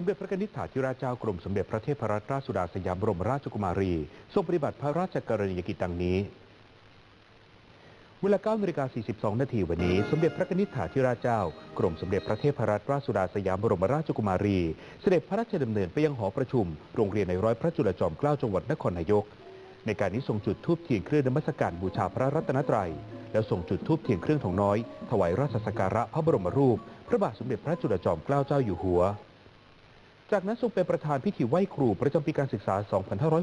มเด็จพระนิธิถาธิราชเจ้ากรมสมเด็จพระเทพรัตนราชสุดาสยามบรมราชกุมารี ทรงปฏิบัติพระราชกรณียกิจดังนี้ เวลา9นาฬิกา42 นาทีวันนี้ สมเด็จพระนิธิถาธิราชเจ้ากรมสมเด็จพระเทพรัตนราชสุดาสยามบรมราชกุมารี เสด็จพระราชดำเนินไปยังหอประชุม โรงเรียนในร้อยพระจุลจอมเกล้าจังหวัดนครนายก ในการนี้ทรงจุดธูปเทียนเครื่องนมัสการบูชาพระรัตนตรัยแล้วทรงจุดธูปเทียนเครื่องทองน้อย ถวายราชสักการะพระบรมรูป พระบาทสมเด็จพระจุลจอมเกล้าเจ้าอยู่หัว จากนั้นทรงเป็นประธานพิธีไหว้ครูประจำปีการศึกษา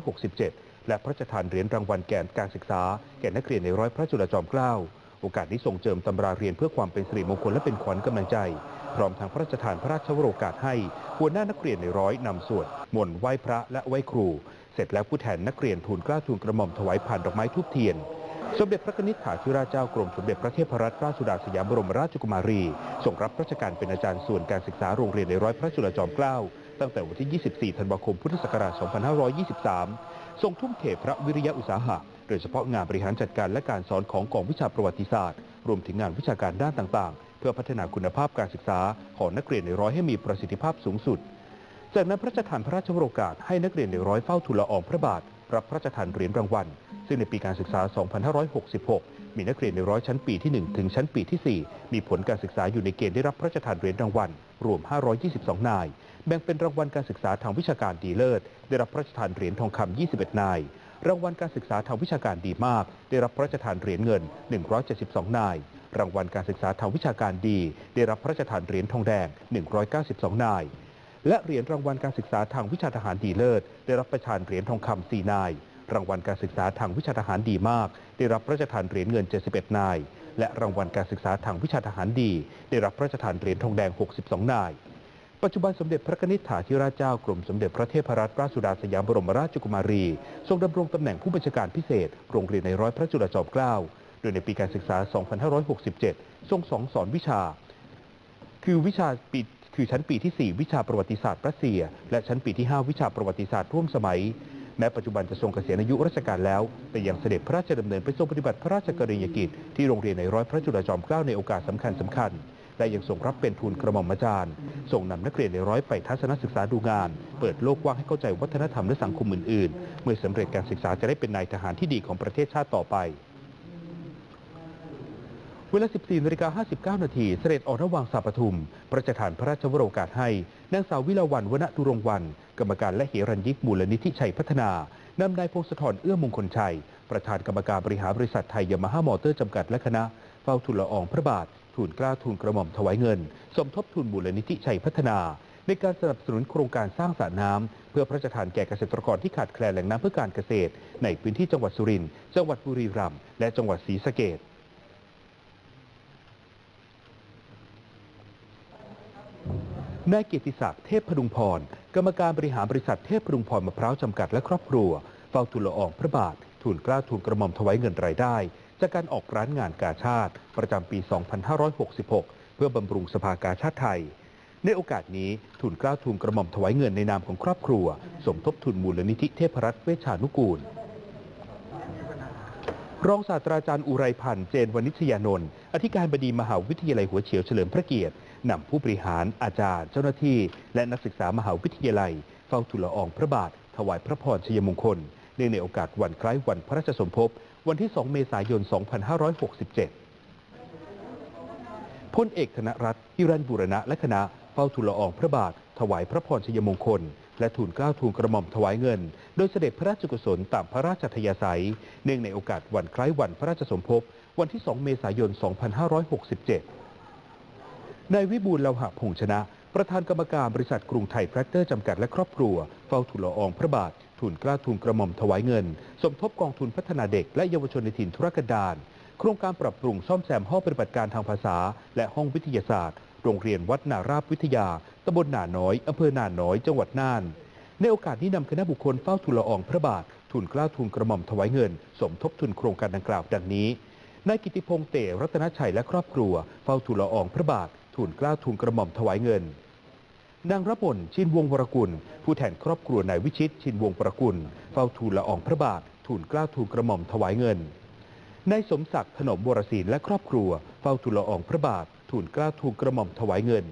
2567 และพระราชทานเหรียญรางวัลแก่การศึกษา แก่นักเรียนในร้อยพระจุลจอมเกล้า โอกาสนี้ทรงเจิมตำราเรียนเพื่อความเป็นสิริมงคลและเป็นขวัญกำลังใจ พร้อมทางพระราชทานพระราชวโรกาสให้หัวหน้านักเรียนในร้อยนำสวดมนต์ไหว้พระและไหว้ครู เสร็จแล้วผู้แทนนักเรียนทูลกล้าทูลกระหม่อมถวายผ่านดอกไม้ทูบเทียนสมเด็จพระนิธิถาธิราชเจ้ากรมสมเด็จพระเทพรัตนราชสุดาสยามบรมราชกุมารีทรงรับราชการเป็นอาจารย์ส่วนการศึกษาโรงเรียนในร้อยพระจุลจอมเกล้า ตั้งแต่วันที่ 24 ธันวาคม พุทธศักราช 2523 ทรงทุ่มเทพระวิริยะอุตสาหะ โดยเฉพาะงานบริหารจัดการและการสอนของกองวิชาประวัติศาสตร์ รวมถึงงานวิชาการด้านต่างๆ เพื่อพัฒนาคุณภาพการศึกษาของนักเรียนในร้อยให้มีประสิทธิภาพสูงสุด จากนั้นพระราชทานพระราชวโรกาสให้นักเรียนในร้อยเฝ้าทูลละอองพระบาท รับพระราชทานเหรียญรางวัล ซึ่งในปีการศึกษา 2566 มีนักเรียนในร้อยชั้นปีที่ 1 ถึงชั้นปีที่ 4 มีผลการศึกษาอยู่ในเกณฑ์ได้รับพระราชทานเหรียญรางวัล รวม 522 นาย แบ่งเป็นรางวัลการศึกษาทางวิชาการดีเลิศ ได้รับพระราชทานเหรียญทองคำ 21 นาย รางวัลการศึกษาทางวิชาการดีมาก ได้รับพระราชทานเหรียญเงิน 172 นาย รางวัลการศึกษาทางวิชาการดี ได้รับพระราชทานเหรียญทองแดง 192 นาย และเหรียญรางวัลการศึกษาทางวิชาทหารดีเลิศ ได้รับประทานเหรียญทองคำ 4 นาย รางวัลการศึกษาทางวิชาทหารดีมาก ได้รับพระราชทานเหรียญเงิน 71 นาย และรางวัลการศึกษาทางวิชาทหารดี ได้รับพระราชทานเหรียญทองแดง 62 นาย ปัจจุบันสมเด็จพระนิธิถาธิราชเจ้ากรมสมเด็จพระเทพรัตนราชสุดาสยามบรมราชกุมารี ทรงดำรงตำแหน่งผู้บัญชาการพิเศษ โรงเรียนในร้อยพระจุลจอมเกล้า โดยในปีการศึกษา 2567 ทรงสองสอนวิชา คือวิชาปีคือชั้นปีที่ 4 วิชาประวัติศาสตร์รัสเซีย และชั้นปีที่ 5 วิชาประวัติศาสตร์ร่วมสมัย แม้ปัจจุบันจะทรงเกษียณอายุราชการแล้ว แต่ยังเสด็จพระราชดำเนินไปทรงปฏิบัติพระราชกรณียกิจที่โรงเรียนในร้อยพระจุลจอมเกล้าในโอกาสสำคัญสำคัญ และยังทรงรับเป็นทูลกระหม่อมอาจารย์ ส่งนำนักเรียนในร้อยไปทัศนศึกษาดูงาน เปิดโลกกว้างให้เข้าใจวัฒนธรรมและสังคมอื่นๆ เมื่อสำเร็จการศึกษาจะได้เป็นนายทหารที่ดีของประเทศชาติต่อไป เวลา 14นาฬิกา59 นาทีเสด็จออกระหว่างสาปทุมพระราชทานพระราชวโรกาสให้ นางสาววิลาวันวณตุรงวัน กรรมการและเหรัญยิกมูลนิธิชัยพัฒนานำนายพงศธรเอื้อมงคลชัย ประธานกรรมการบริหารบริษัทไทยยามาฮ่ามอเตอร์จำกัดและคณะเฝ้าทูลละอองพระบาท ทูลกล้าทูลกระหม่อมถวายเงิน สมทบทุนมูลนิธิชัยพัฒนา ในการสนับสนุนโครงการสร้างสระน้ำเพื่อพระราชทานแก่เกษตรกรที่ขาดแคลนแหล่งน้ำเพื่อการเกษตร ในพื้นที่จังหวัดสุรินทร์จังหวัดบุรีรัมย์และจังหวัดศรีสะเกษนายเกียรติศักดิ์เทพพดุงพร กรรมการบริหารบริษัทเทพพดุงพรมะพร้าวจำกัดและครอบครัว เฝ้าทูลละอองพระบาท ทูลกล้าทูลกระหม่อมถวายเงินรายได้ จากการออกร้านงานกาชาติ ประจำปี 2566 เพื่อบำรุงสภากาชาติไทย ในโอกาสนี้ทูลเกล้าทูลกระหม่อมถวายเงินในนามของครอบครัว สมทบทุนมูลนิธิเทพรัตน์เวชานุกูล รองศาสตราจารย์อุไรพันธ์เจนวณิชยานนท์อธิการบดีมหาวิทยาลัยหัวเฉียวเฉลิมพระเกียรตินำผู้บริหารอาจารย์ เจ้าหน้าที่ และนักศึกษามหาวิทยาลัย เฝ้าทูลละอองพระบาท ถวายพระพรชัยมงคลเนื่องในโอกาสวันคล้ายวันพระราชสมภพ วันที่ 2 เมษายน 2567พลเอกธนรัตน์ฮิรันบุรณะและคณะเฝ้าทูลละอองพระบาท ถวายพระพรชัยมงคล และทูลเกล้าทูลกระหม่อมถวายเงิน โดยเสด็จพระราชกุศลตามพระราชทยาศัย เนื่องในโอกาสวันคล้ายวันพระราชสมภพวันที่ 2 เมษายน 2567 นายวิบูลเลาหะพงษ์ชนะ ประธานกรรมการบริษัทกรุงไทยแทรกเตอร์จำกัดและครอบครัว เฝ้าทูลละอองพระบาท ทูลเกล้าทูลกระหม่อมถวายเงิน สมทบกองทุนพัฒนาเด็กและเยาวชนในถิ่นธุรกันดารโครงการปรับปรุงซ่อมแซมห้องปฏิบัติการทางภาษา และห้องวิทยาศาสตร์ โรงเรียนวัดนาราบวิทยาตำบลนาน้อยอำเภอนาน้อย จังหวัดน่าน ในโอกาสนี้นำคณะบุคคลเฝ้าทูลลอองพระบาททูลเกล้าทูลกระหม่อมถวายเงิน สมทบทุนโครงการดังกล่าวดังนี้นายกิติพงษ์เตรัตนชัยและครอบครัว เฝ้าทูลลอองพระบาททูลเกล้าทูลกระหม่อมถวายเงิน นางรับนชินวงศ์วรกุล ผู้แทนครอบครัวนายวิชิต ชินวงศ์วรกุล เฝ้าทูลละอองพระบาท ทูลเกล้าทูลกระหม่อมถวายเงินนายสมศักดิ์ถนอมวรศิลและครอบครัว เฝ้าทูลละอองพระบาท ทูลเกล้าทูลกระหม่อมถวายเงิน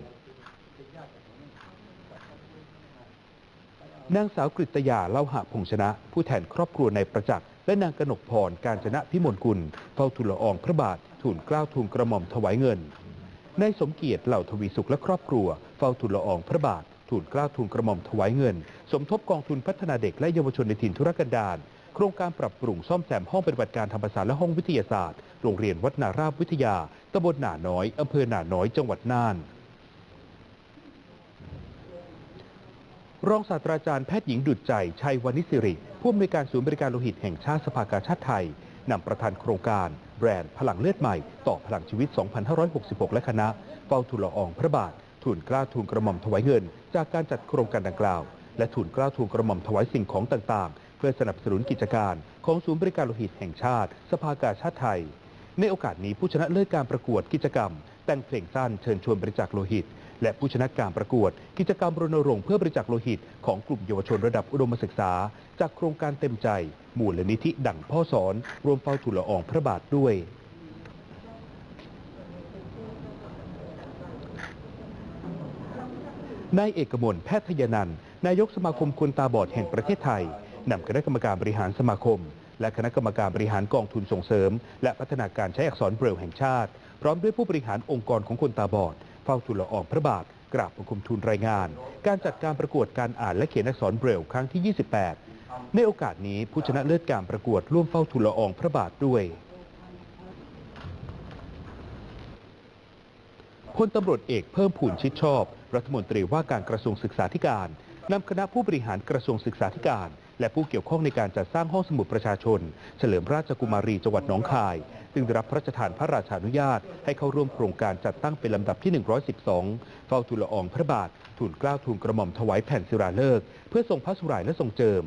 นางสาวกฤตยาเล่าหะพงชนะ ผู้แทนครอบครัวในประจักษ์และนางกนกพรการจนะพิมลกุล เฝ้าทูลละอองพระบาท ทูลเกล้าทูลกระหม่อมถวายเงิน นายสมเกียรติเหล่าทวีสุขและครอบครัว เฝ้าทูลละอองพระบาท ทูลเกล้าทูลกระหม่อมถวายเงิน สมทบกองทุนพัฒนาเด็กและเยาวชนในถิ่นธุรกันดารโครงการปรับปรุงซ่อมแซมห้องปฏิบัติการธรรมศาสตร์และห้องวิทยาศาสตร์ โรงเรียนวัดนาราบวิทยาตำบลหนาน้อยอำเภอหนาน้อย จังหวัดน่าน รองศาสตราจารย์แพทย์หญิงดุจใจ ชัยวานิสิริ ผู้อำนวยการศูนย์บริการโลหิตแห่งชาติสภากาชาติไทย นำประธานโครงการแบรนด์พลังเลือดใหม่ ต่อพลังชีวิต 2566 และคณะ เฝ้าทูลละอองพระบาททุนกล้าทุนกระหม่อมถวายเงิน จากการจัดโครงการดังกล่าว และทุนกล้าทุนกระหม่อมถวายสิ่งของต่างๆ เพื่อสนับสนุนกิจการของศูนย์บริการโลหิตแห่งชาติ สภากาชาติไทย ในโอกาสนี้ผู้ชนะเลิศการประกวดกิจกรรม แต่งเพลงสั้นเชิญชวนบริจาคโลหิต และผู้ชนะการประกวด กิจกรรมรณรงค์เพื่อบริจาคโลหิต ของกลุ่มเยาวชนระดับอุดมศึกษา จากโครงการเต็มใจ มูลนิธิดั่งพ่อสอน รวมเฝ้าทูลละอองพระบาทด้วยนายเอกมลแพทยนันท์นายกสมาคมคนตาบอดแห่งประเทศไทยนำคณะกรรมการบริหารสมาคม และคณะกรรมการบริหารกองทุนส่งเสริม และพัฒนาการใช้อักษรเบรลแห่งชาติ พร้อมด้วยผู้บริหารองค์กรของคนตาบอด เฝ้าทูลละอองพระบาท กราบบังคมทูลรายงาน การจัดการประกวดการอ่านและเขียนอักษรเบรลครั้งที่ 28 ในโอกาสนี้ผู้ชนะเลิศการประกวดร่วมเฝ้าทูลละอองพระบาทด้วยพลตำรวจเอกเพิ่มพูนชิดชอบ รัฐมนตรีว่าการกระทรวงศึกษาธิการนำคณะผู้บริหารกระทรวงศึกษาธิการ และผู้เกี่ยวข้องในการจัดสร้างห้องสมุดประชาชน เฉลิมราชกุมารีจังหวัดหนองคาย ซึ่งได้รับพระราชทานพระราชานุญาต ให้เข้าร่วมโครงการจัดตั้งเป็นลำดับที่ 112 เฝ้าทูลละอองพระบาททูลเกล้าทูลกระหม่อมถวายแผ่นศิลาฤกษ์เพื่อทรงพระสุรายและทรงเจิม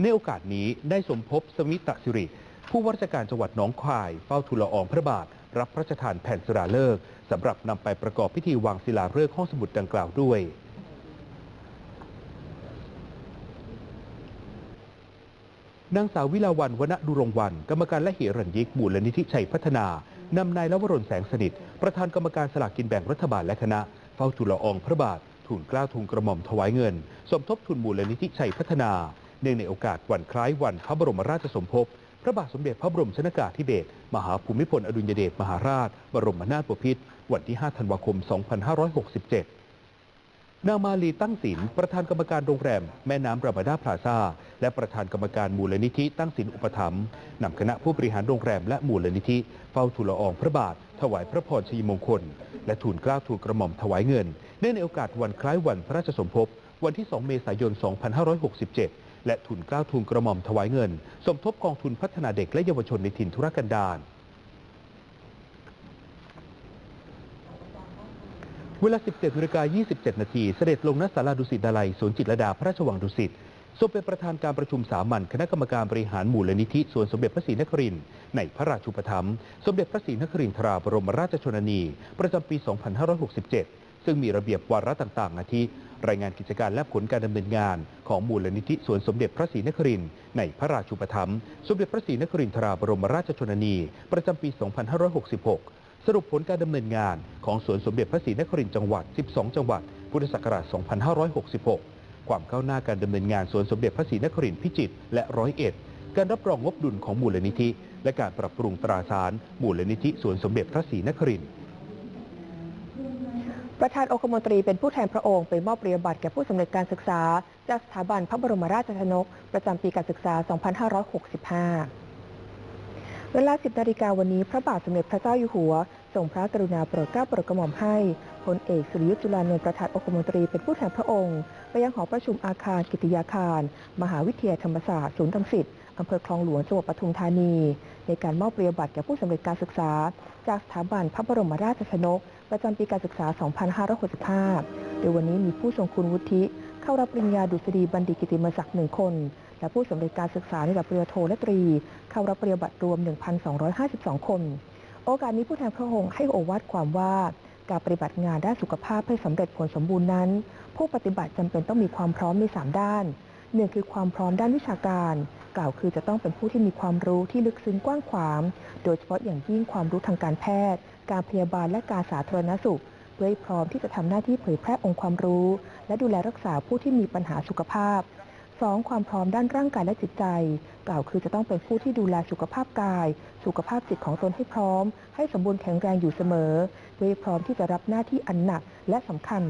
ในโอกาสนี้ได้สมภพสมิตสิริผู้ว่าราชการจังหวัดหนองคายเฝ้าทูลละอองพระบาท รับพระราชทานแผ่นศิลาฤกษ์สำหรับนำไปประกอบพิธีวางศิลาฤกษ์ห้องสมุดดังกล่าวด้วย นางสาววิลาวันวณดุรงวัน กรรมการและเหรัญยิกมูลนิธิชัยพัฒนานำนายลวรนแสงสนิท ประธานกรรมการสลากกินแบ่งรัฐบาลและคณะ เฝ้าทูลอองพระบาททูลเกล้าทูลกระหม่อมถวายเงิน สมทบทุนมูลนิธิชัยพัฒนา เนื่องในโอกาสวันคล้ายวันพระบรมราชสมภพ พระบาทสมเด็จพระบรมชนากาธิเบศรมหาภูมิพลอดุลยเดชมหาราช บรมนาถบพิตรวันที่ 5 ธันวาคม 2567 นางมาลีตั้งศิลประธานกรรมการโรงแรม แม่น้ำรามาดาพลาซาและประธานกรรมการมูลนิธิตั้งศิลอุปถัมภ์นำคณะผู้บริหารโรงแรมและมูลนิธิเฝ้าทูลละอองพระบาท ถวายพระพรชัยมงคล และทูลเกล้าทูลกระหม่อมถวายเงินเนื่องในโอกาสวันคล้ายวันพระราชสมภพวันที่ 2 เมษายน 2567 และทุนเกล้าทุนกระหม่อมถวายเงิน สมทบกองทุนพัฒนาเด็กและเยาวชนในถิ่นธุรกันดาร เวลา 17นาฬิกา27 นาที เสด็จลงณศาลาดุสิตดาลัยสวนจิตรดาพระราชวังดุสิตทรงเป็นประธานการประชุมสามัญคณะกรรมการบริหารมูลนิธิสวนสมเด็จพระศรีนครินทร์ในพระราชูปถัมภ์สมเด็จพระศรีนครินทราบรมราชชนนี ประจำปี 2567 ซึ่งมีระเบียบวาระต่างๆ อาทิ รายงานกิจการและผลการดำเนินงานของมูลนิธิสวนสมเด็จพระศรีนครินทร์ในพระราชูปถัมภ์สมเด็จพระศรีนครินทราบรมราชชนนี ประจำปี 2566 สรุปผลการดำเนินงานของสวนสมเด็จพระศรีนครินทร์จังหวัด 12 จังหวัด พุทธศักราช 2566 ความก้าวหน้าการดำเนินงานสวนสมเด็จพระศรีนครินทร์พิจิตรและร้อยเอ็ด การรับรองงบดุลของมูลนิธิ และการปรับปรุงตราสารมูลนิธิสวนสมเด็จพระศรีนครินทร์ประธานองคมนตรีเป็นผู้แทนพระองค์ไปมอบปริญญาบัตรแก่ผู้สำเร็จการศึกษา จากสถาบันพระบรมราชชนก ประจำปีการศึกษา 2565 เวลา 10นาฬิกาวันนี้พระบาทสมเด็จพระเจ้าอยู่หัวทรงพระกรุณาโปรดเกล้าโปรดกระหม่อมให้พลเอกสุริยุทธ์จุลานนท์ประธานองคมนตรีเป็นผู้แทนพระองค์ ไปยังหอประชุมอาคารกิติยาคาร มหาวิทยาลัยธรรมศาสตร์ศูนย์รังสิตอำเภอคลองหลวงจังหวัดปทุมธานี ในการมอบปริญญาบัตรแก่ผู้สำเร็จการศึกษา จากสถาบันพระบรมราชชนก ประจำปีการศึกษา 2565 โดยวันนี้มีผู้ทรงคุณวุฒิเข้ารับปริญญาดุษฎีบัณฑิตกิติมศักดิ์หนึ่งคน และผู้สำเร็จการศึกษาในระดับปริญญาโทและตรี เข้ารับปริญญาบัตรรวม 1,252 คน โอกาสนี้ผู้แทนพระองค์ให้โอวาทความว่าการปฏิบัติงานด้านสุขภาพให้สำเร็จผลสมบูรณ์นั้น ผู้ปฏิบัติจำเป็นต้องมีความพร้อมในสามด้านหนึ่งคือความพร้อมด้านวิชาการ กล่าวคือจะต้องเป็นผู้ที่มีความรู้ที่ลึกซึ้งกว้างขวาง โดยเฉพาะอย่างยิ่งความรู้ทางการแพทย์ การพยาบาลและการสาธารณสุขเพื่อให้พร้อมที่จะทำหน้าที่เผยแพร่องค์ความรู้ และดูแลรักษาผู้ที่มีปัญหาสุขภาพ 2. ความพร้อมด้านร่างกายและจิตใจ กล่าวคือจะต้องเป็นผู้ที่ดูแลสุขภาพกาย สุขภาพจิตของตนให้พร้อม ให้สมบูรณ์แข็งแรงอยู่เสมอ ด้วยพร้อมที่จะรับหน้าที่อันหนักและสำคัญ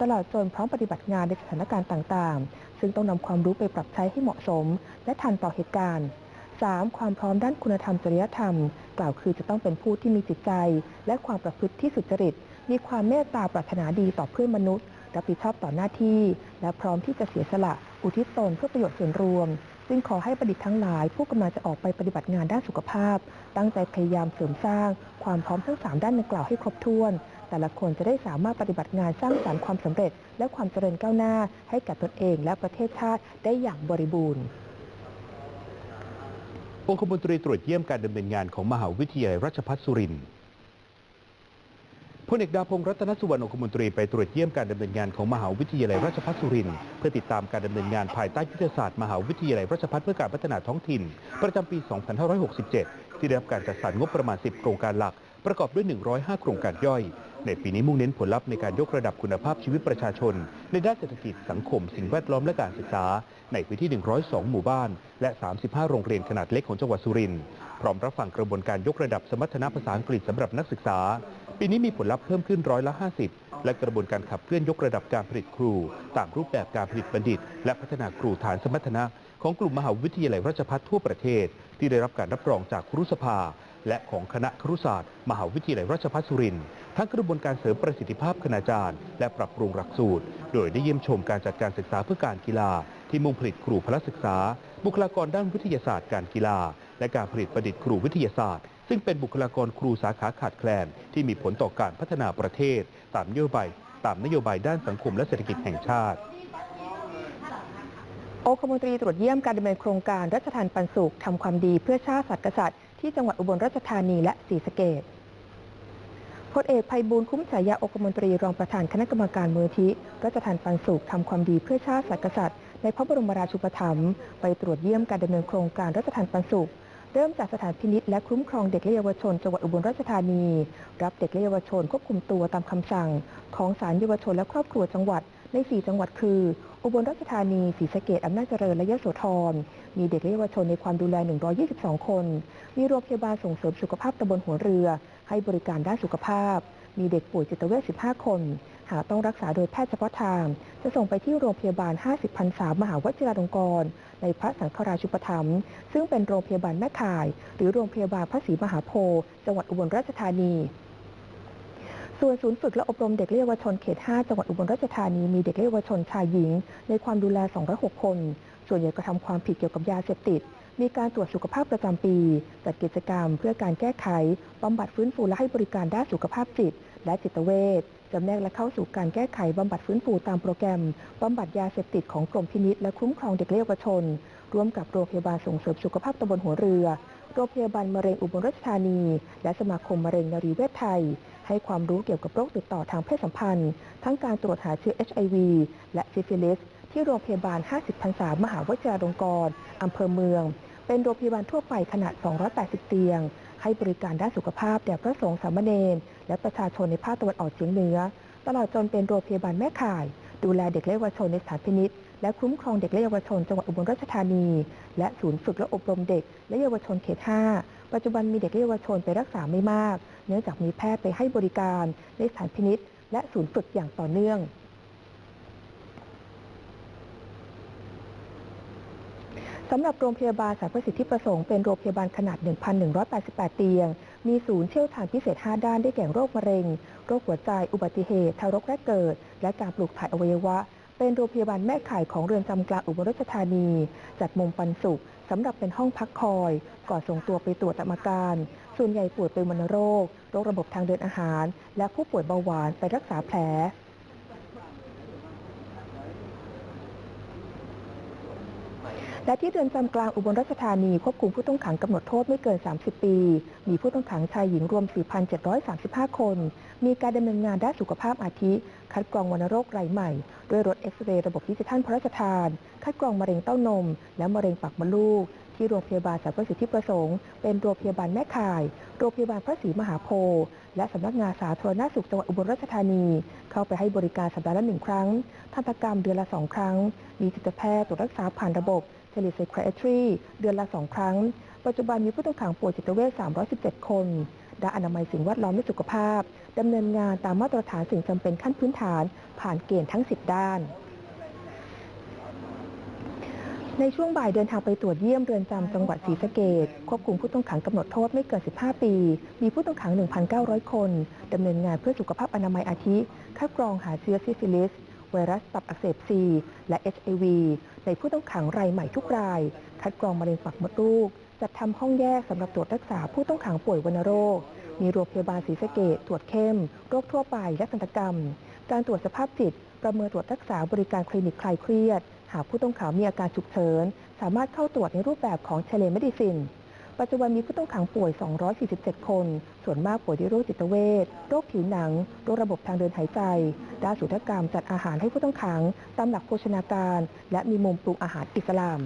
ตลอดจนพร้อมปฏิบัติงานในสถานการณ์ต่างๆ ซึ่งต้องนำความรู้ไปปรับใช้ให้เหมาะสม และทันต่อเหตุการณ์ 3. ความพร้อมด้านคุณธรรมจริยธรรม กล่าวคือจะต้องเป็นผู้ที่มีจิตใจ และความประพฤติที่สุจริต มีความเมตตาปรารถนาดีต่อเพื่อนมนุษย์รับผิดชอบต่อหน้าที่ และพร้อมที่จะเสียสละ อุทิศตนเพื่อประโยชน์ส่วนรวม ซึ่งขอให้บัณฑิตทั้งหลาย ผู้กำลังจะออกไปปฏิบัติงานด้านสุขภาพ ตั้งใจพยายามเสริมสร้าง ความพร้อมทั้ง 3 ด้านดังกล่าวให้ครบถ้วน แต่ละคนจะได้สามารถปฏิบัติงานสร้างสรรค์ความสำเร็จ และความเจริญก้าวหน้า ให้แก่ตนเอง และประเทศชาติได้อย่างบริบูรณ์องคมนตรีตรวจเยี่ยมการดำเนินงานของมหาวิทยาลัยราชภัฏสุรินทร์ พลเอกดาพงศ์รัตนสุวรรณองคมนตรีไปตรวจเยี่ยมการดำเนินงานของมหาวิทยาลัยราชภัฏสุรินทร์เพื่อติดตามการดำเนินงานภายใต้ยุทธศาสตร์มหาวิทยาลัยราชภัฏเพื่อการพัฒนาท้องถิ่น ประจำปี 2567 ที่ได้รับการจัดสรรงบประมาณ 10 โครงการหลัก ประกอบด้วย 105 โครงการย่อย ในปีนี้มุ่งเน้นผลลัพธ์ในการยกระดับคุณภาพชีวิตประชาชน ในด้านเศรษฐกิจสังคม สิ่งแวดล้อมและการศึกษา ในพื้นที่ 102 หมู่บ้าน และ 35 โรงเรียนขนาดเล็กของจังหวัดสุรินทร์พร้อมรับฟังกระบวนการยกระดับสมรรถนะภาษาอังกฤษสำหรับนักศึกษา ปีนี้มีผลลัพธ์เพิ่มขึ้นร้อยละ 50 และกระบวนการขับเคลื่อนยกระดับการผลิตครู ตามรูปแบบการผลิตบัณฑิต และพัฒนาครูฐานสมรรถนะของกลุ่มมหาวิทยาลัยราชภัฏทั่วประเทศ ที่ได้รับการรับรองจากครุสภา และของคณะครุศาสตร์ มหาวิทยาลัยราชภัฏสุรินทร์ทั้งกระบวนการเสริมประสิทธิภาพคณาจารย์ และปรับปรุงหลักสูตร โดยได้เยี่ยมชมการจัดการศึกษาเพื่อการกีฬา ที่มุ่งผลิตครูพละศึกษา บุคลากรด้านวิทยาศาสตร์การกีฬา และการผลิตประดิษฐ์ครูวิทยาศาสตร์ ซึ่งเป็นบุคลากรครูสาขาขาดแคลน ที่มีผลต่อการพัฒนาประเทศ ตามนโยบายตามนโยบายด้านสังคมและเศรษฐกิจแห่งชาติองคมนตรีตรวจเยี่ยมการดำเนินโครงการรัชทานปันสุขทำความดีเพื่อชาติศาสตร์กษัตริย์ที่จังหวัดอุบลราชธานีและศรีสะเกษพลเอกภัยบูลคุ้มฉายาองคมนตรีรองประธานคณะกรรมการมูลที่รัชทานปันสุขทำความดีเพื่อชาติศาสตร์กษัตริย์ในพระบรมราชูปถัมภ์ไปตรวจเยี่ยมการดำเนินโครงการรัชทานปันสุข เริ่มจากสถานพินิษและคุ้มครองเด็กและเยาวชนจังหวัดอุบลราชธานี รับเด็กและเยาวชนควบคุมตัวตามคำสั่ง ของศาลเยาวชนและครอบครัวจังหวัดใน 4 จังหวัดคือ อุบลราชธานี ศรีสะเกษอำนาจเจริญ และยะโสธร มีเด็กและเยาวชนในความดูแล 122 คน มีโรงพยาบาลส่งเสริมสุขภาพตำบลหัวเรือ ให้บริการด้านสุขภาพ มีเด็กป่วยจิตเวช 15 คน หากต้องรักษาโดยแพทย์เฉพาะทาง จะส่งไปที่โรงพยาบาล 50พรรษามหาวชิราลงกรณ์ในพระสังฆราชุปถัมภ์ซึ่งเป็นโรงพยาบาลแม่ข่าย หรือโรงพยาบาลพระศรีมหาโพธิ์จังหวัดอุบลราชธานีส่วนศูนย์ฝึกและอบรมเด็กและเยาวชนเขต 5 จังหวัดอุบลราชธานีมีเด็กและเยาวชนชายหญิง ในความดูแล 206 คน ส่วนใหญ่กระทำความผิดเกี่ยวกับยาเสพติด มีการตรวจสุขภาพประจำปี จัดกิจกรรมเพื่อการแก้ไขบำบัดฟื้นฟูและให้บริการด้านสุขภาพจิต และจิตเวช จำแนกและเข้าสู่การแก้ไขบำบัดฟื้นฟูตามโปรแกรมบำบัดยาเสพติดของกรมพินิษและคุ้มครองเด็กและเยาวชน ร่วมกับโรงพยาบาลส่งเสริมสุขภาพตำบลหัวเรือ โรงพยาบาลมะเร็งอุบลราชธานี และสมาคมมะเร็งนรีเวชไทย ให้ความรู้เกี่ยวกับโรคติดต่อทางเพศสัมพันธ์ ทั้งการตรวจหาเชื้อ HIV และซิฟิลิส ที่โรงพยาบาล 50พรรษามหาวชิราลัยงกรอำเภอเมือง เป็นโรงพยาบาลทั่วไปขนาด 280 เตียง ให้บริการด้านสุขภาพแด่พระสงฆ์สามเณร และประชาชนในภาคตะวันออกเฉียงเหนือ ตลอดจนเป็นโรงพยาบาลแม่ข่าย ดูแลเด็กและเยาวชนในสถานพินิษและคุ้มครองเด็กและเยาวชนจังหวัดอุบลราชธานี และศูนย์ฝึกและอบรมเด็ก และเยาวชนเขต 5 ปัจจุบันมีเด็กและเยาวชนไปรักษาไม่มาก เนื่องจากมีแพทย์ไปให้บริการในสถานพินิษและศูนย์ฝึกอย่างต่อเนื่องสำหรับโรงพยาบาลสารประสิทธิประสงค์เป็นโรงพยาบาลขนาด 1,188 เตียง มีศูนย์เชี่ยวชาญพิเศษ 5 ด้านได้แก่โรคมะเร็ง โรคหัวใจ อุบัติเหตุ ทารกแรกเกิด และการปลูกถ่ายอวัยวะ เป็นโรงพยาบาลแม่ข่ายของเรือนจำกลางอุบลราชธานี จัดมุมปันสุขสำหรับเป็นห้องพักคอย ก่อนส่งตัวไปตรวจอาการ ส่วนใหญ่ป่วยเป็นวัณโรค โรคระบบทางเดินอาหาร และผู้ป่วยเบาหวานไปรักษาแผล และที่เรือนจำกลางอุบลราชธานีควบคุมผู้ต้องขังกำหนดโทษไม่เกิน 30 ปี มีผู้ต้องขังชายหญิงรวม 4,735 คน มีการดำเนินงานด้านสุขภาพอาทิ คัดกรองวัณโรคไรใหม่ ด้วยรถเอ็กซเรย์ระบบดิจิทัลพระราชทาน คัดกรองมะเร็งเต้านม และมะเร็งปากมดลูก ที่โรงพยาบาลสรรพสิทธิประสงค์ เป็นโรงพยาบาลแม่ข่าย โรงพยาบาลพระศรีมหาโพธิ์และสำนักงานสาธารณสุขจังหวัดอุบลราชธานี เข้าไปให้บริการสัปดาห์ละหนึ่งครั้งทันตกรรมเดือนละสองครั้ง มีจิตแพทย์ตรวจรักษาผ่านระบบ เทเล p ซ y ค i ทรี เดือนละสองครั้ง ปัจจุบันมีผู้ต้องขังป่วยจิตเวช 317 คนด้านอนามัยสิ่งแวดล้อมและสุขภาพ ดำเนินงานตามมาตรฐานสิ่งจำเป็นขั้นพื้นฐาน ผ่านเกณฑ์ทั้ง 10 ด้าน ในช่วงบ่ายเดินทางไปตรวจเยี่ยมเรือนจำจังหวัดศรีสะเกดควบคุมผู้ต้องขังกำหนดโทษไม่เกิน 15 ปี มีผู้ต้องขัง 1,900 คน ดำเนินงานเพื่อสุขภาพอนามัยอาทิ คัดกรองหาเชื้อซิฟิลิส ไวรัสตับอักเสบซีและ HIV ในผู้ต้องขังรายใหม่ทุกราย คัดกรองมะเร็งปากมดลูก จัดทำห้องแยกสำหรับตรวจรักษาผู้ต้องขังป่วยวัณโรค มีโรงพยาบาลศรีสะเกดตรวจเข้ม โรคทั่วไปและทันตกรรม การตรวจสภาพจิต ประเมินตรวจรักษาบริการคลินิกคลายเครียด หากผู้ต้องขังมีอาการฉุกเฉิน สามารถเข้าตรวจในรูปแบบของเทเลเมดิซิน ปัจจุบันมีผู้ต้องขังป่วย 247 คน ส่วนมากป่วยด้วยโรคจิตเวช โรคผิวหนัง โรคระบบทางเดินหายใจ ด้านสุขกรรมจัดอาหารให้ผู้ต้องขังตามหลักโภชนาการ และมีมุมปรุงอาหารอิสลาม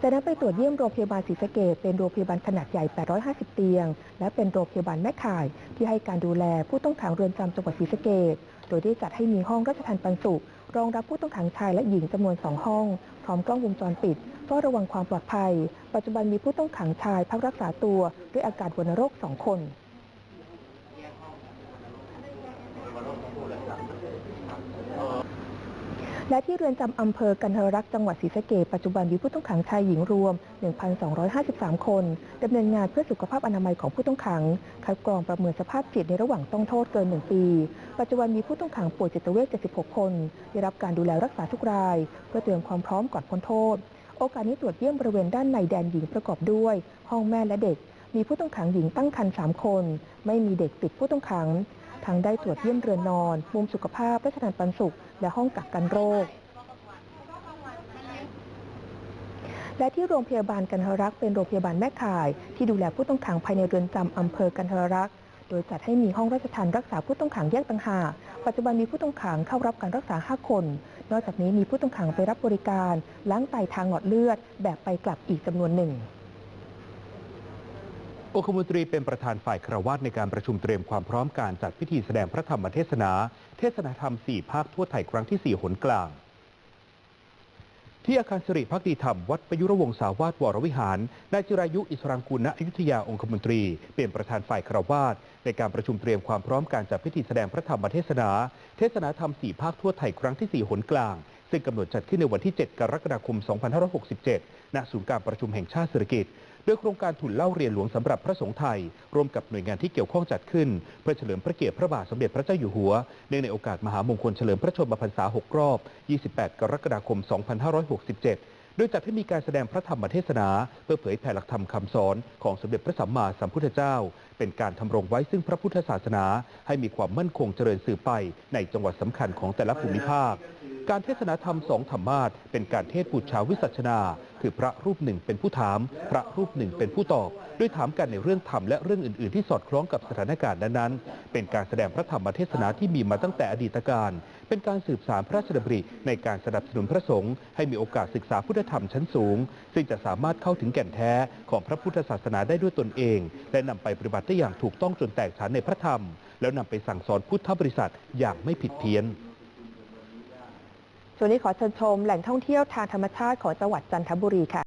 จากนั้นไปตรวจเยี่ยมโรงพยาบาลศรีสะเกดเป็นโรงพยาบาลขนาดใหญ่ 850 เตียง และเป็นโรงพยาบาลแม่ข่าย ที่ให้การดูแลผู้ต้องขังเรือนจำจังหวัดศรีสะเกดโดยได้จัดให้มีห้องราชทันปันสุข รองรับผู้ต้องขังชายและหญิงจำนวน 2 ห้อง พร้อมกล้องวงจรปิดเพื่อระวังความปลอดภัย ปัจจุบันมีผู้ต้องขังชายพักรักษาตัวด้วยอาการวัณโรค 2 คน และที่เรือนจำอำเภอกันทรรักษ์จังหวัดศรีสะเกษปัจจุบันมีผู้ต้องขังชายหญิงรวม 1,253 คนดำเนินงานเพื่อสุขภาพอนามัยของผู้ต้องขัง คัดกรองประเมินสภาพจิตในระหว่างต้องโทษเกิน 1 ปี ปัจจุบันมีผู้ต้องขังป่วยจิตเวช 76 คน ได้รับการดูแลรักษาทุกราย เพื่อเตรียมความพร้อมก่อนพ้นโทษ โอกาสนี้ตรวจเยี่ยมบริเวณด้านในแดนหญิงประกอบด้วย ห้องแม่และเด็ก มีผู้ต้องขังหญิงตั้งครรภ์3คน ไม่มีเด็กติดผู้ต้องขัง ทางได้ตรวจเยี่ยมเรือนนอน มุมสุขภาพราชทานปันสุข และห้องกักกันโรค และที่โรงพยาบาลกันทรักษ์เป็นโรงพยาบาลแม่ข่าย ที่ดูแลผู้ต้องขังภายในเรือนจำอำเภอกันทรักษ์โดยจัดให้มีห้องราชทานรักษาผู้ต้องขังแยกต่างหาก ปัจจุบันมีผู้ต้องขังเข้ารับการรักษา 5 คน นอกจากนี้มีผู้ต้องขังไปรับบริการ ล้างไตทางหลอดเลือด แบบไปกลับอีกจำนวนหนึ่ง องคมนตรีเป็นประธานฝ่ายครวาสในการประชุมเตรียมความพร้อมการจัดพิธีแสดงพระธรรมเทศนา เทศนาธรรม 4 ภาคทั่วไทยครั้งที่ 4 หนกลาง ที่อาคารสิริพักดีธรรม วัดประยุรวงศาวาสวรวิหาร นายจิรายุ อิสรังกุลณอยุธยาองคมนตรี เป็นประธานฝ่ายครวาสในการประชุมเตรียมความพร้อมการจัดพิธีแสดงพระธรรมเทศนา เทศนาธรรม 4 ภาคทั่วไทยครั้งที่ 4 หนกลางซึ่งกำหนดจัดขึ้นในวันที่ 7 กรกฎาคม 2567 ณ ศูนย์การประชุมแห่งชาติเศรษฐกิจ โดยโครงการทุนเล่าเรียนหลวงสำหรับพระสงฆ์ไทย ร่วมกับหน่วยงานที่เกี่ยวข้องจัดขึ้น เพื่อเฉลิมพระเกียรติพระบาทสมเด็จพระเจ้าอยู่หัว เนื่องในโอกาสมหามงคลเฉลิมพระชนมพรรษา 6 รอบ 28 กรกฎาคม 2567โดยจัดให้มีการแสดงพระธรรมเทศนา เพื่อเผยแผ่หลักธรรมคำสอนของสมเด็จพระสัมมาสัมพุทธเจ้า เป็นการทำรงไว้ซึ่งพระพุทธศาสนา ให้มีความมั่นคงเจริญสืบไปในจังหวัดสำคัญของแต่ละภูมิภาค การเทศนาธรรมสองธรรมาสเป็นการเทศบูชาวิสัชนา คือพระรูปหนึ่งเป็นผู้ถาม พระรูปหนึ่งเป็นผู้ตอบ ด้วยถามกันในเรื่องธรรมและเรื่องอื่น ๆ ที่สอดคล้องกับสถานการณ์นั้นๆ เป็นการแสดงพระธรรมเทศนาที่มีมาตั้งแต่อดีตการ เป็นการสืบสารพระราชดำริในการสนับสนุนพระสงฆ์ให้มีโอกาสศึกษาพุทธธรรมชั้นสูง ซึ่งจะสามารถเข้าถึงแก่นแท้ของพระพุทธศาสนาได้ด้วยตนเอง และนำไปปฏิบัติได้อย่างถูกต้องจนแตกฉานในพระธรรม แล้วนำไปสั่งสอนพุทธบริษัทอย่างไม่ผิดเพี้ยน ช่วงนี้ขอเชิญชมแหล่งท่องเที่ยวทางธรรมชาติของจังหวัดจันทบุรีค่ะ